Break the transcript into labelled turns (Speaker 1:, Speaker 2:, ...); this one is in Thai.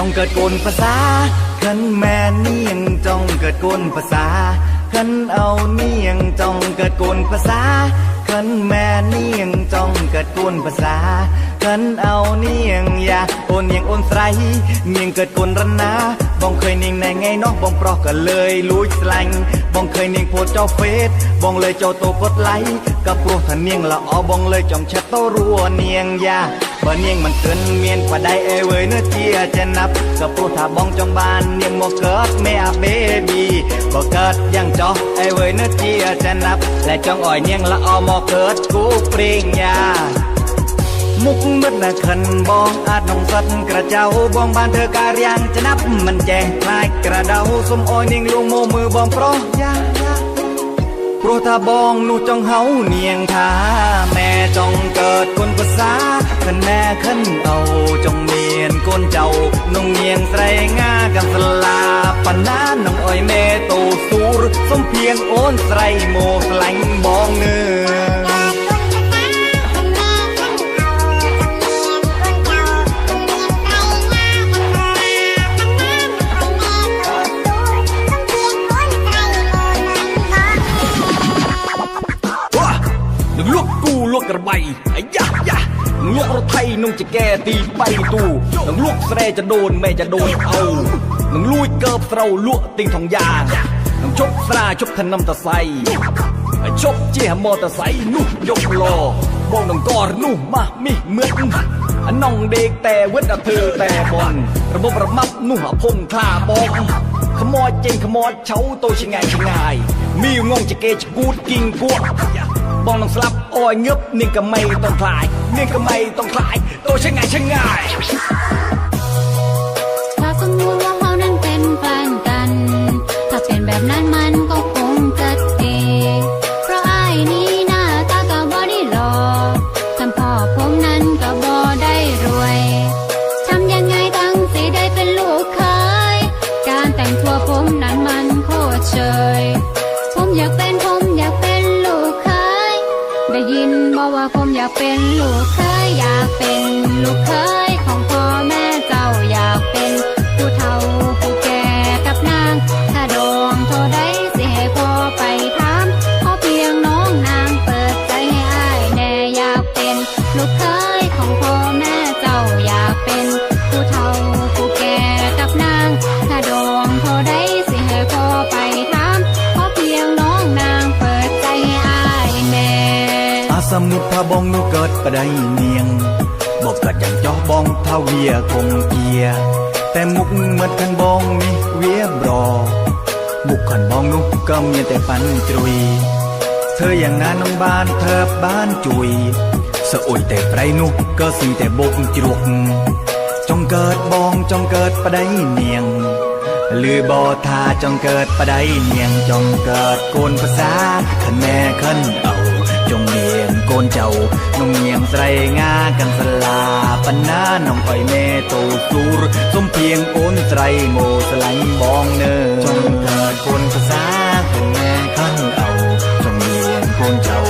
Speaker 1: จงเกิดกวนภาษาขันแม่เนียงจ้องเกิดกวนภาษาขันเอาเนียงจ้องเกิดกวนภาษาขันแม่เนียงจ้องเกิดกวนภาษาขันเอาเนียงอยาโอนเนียงโอนไตรเนียงเกิดกวนรันนาบองเคยเนียงในไงน้องบองปรอกก็เลยลุยสลังบองเคยเนียงโพเจ้าเฟซบองเลยเจ้าโตกดไลค์กับพวกทันเนียงละออบองเลยจ้องแชทโตรัวเนียงยา บ่เนียงมันเกินเมียนกว่าใดเอเวยเนื้อเจียจะนับกับพวกถ้าบองจองบานเนียงบ่เกิดแม่เบบีบ่เกิดยังจอเอเวยเนื้อเจียจะนับ และจองอ่อยเนียงละออมอเกิดกูปริงยามุกมืดนะขันบองอาจนองสัตกระเจ้าบองบานเธอการยังจะนับมันแจงคล้ายกระเดาสมอ้อยเนิ่งลุงโมมือบองเพราะยายาโปรถ้าบองนูจองเฮาเนียงทาแม่จองเกิดคนภาษา ខិនណែខិនអោចង់មានកូនចៅនងញៀងស្រីងាកំស្លាប៉ណ្ណានងអុយមេតូសួរសំភៀងអូនស្រីមកខ្លាញ់បងនឿលោកគូលោកក្របីអាយ៉ាយ៉ា อนไตรโมสลังบองเนื้อ
Speaker 2: ว้าหนึ่งลูกกูลูกกระใบไอ้ยะยะหนึ่งลูกรถไทยนุ่งจะแก่ตีไปตูหนึ่งลูกแสรจะโดนแม่จะโดนเอานึ่งลุยเกิบเราลวกติงทองยางหนึ่งชบสราชบทนำตะไซไอ้ชบเจียมอเตอร์ไซค์นุ่ยกลอ บองหนึ่งกอรนุ่มมามิเหมือนอันน้องต่เวทเธอแต่บอลระบบระมับนุ่มพงคลาบองขโมยเจงขโมยเฉาโตชิงไงชิงไงมีงงจะเกจะกูดกิงกวบองลองสลับอ้อยเงึบนี่ก็ไม่ต้องคลาย นี่ก็ไม่ต้องคลาย โตชิงไงชิงไง
Speaker 3: ถ้าสมมติว่าเรานั้นเป็นแฟนกัน ถ้าเป็นแบบนั้นมันก็คงจะดีเพราะไอ้นี้หน้าตาก็บ่ได้หล่อท่านพ่อผมนั้นก็บ่ได้รวยทำยังไงตั้งสิได้เป็นลูกเคยการแต่งตัวผมนั้นมันโคตรเชยผมอยากเป็น เป็นลูกเคยอยากเป็นลูกเคยของพ่อแม่ សំងួតថាបងនោះកើតប្តីនាងមកកាត់យ៉ាងចោះបងថាវាគង់ជាតែមុខមាត់ខាងបងនេះវាប្រមុខខាងបងនោះក៏មានតែប៉ាន់ជ្រុយធ្វើយ៉ាងណានឹងបានធ្វើបានជួយសើអ៊ុយតែប្រៃនោះក៏ស៊ីតែបោកជ្រុកចង់កើតបងចង់កើតប្តីនាងលឺបថាចង់កើតប្តីនាងចង់កើតកូនប្រសាខណែខិនអូចង់នាង โกนเจ้าน้
Speaker 1: องเงียงใส่งากันสลาปันนาน้องอ้อยแม่โตสูรสมเพียงโอนใส่โมสลันบองเนอจงเกิดคนภาษาเป็นแม่ขั้นเอาจงเงียงคนเจ้า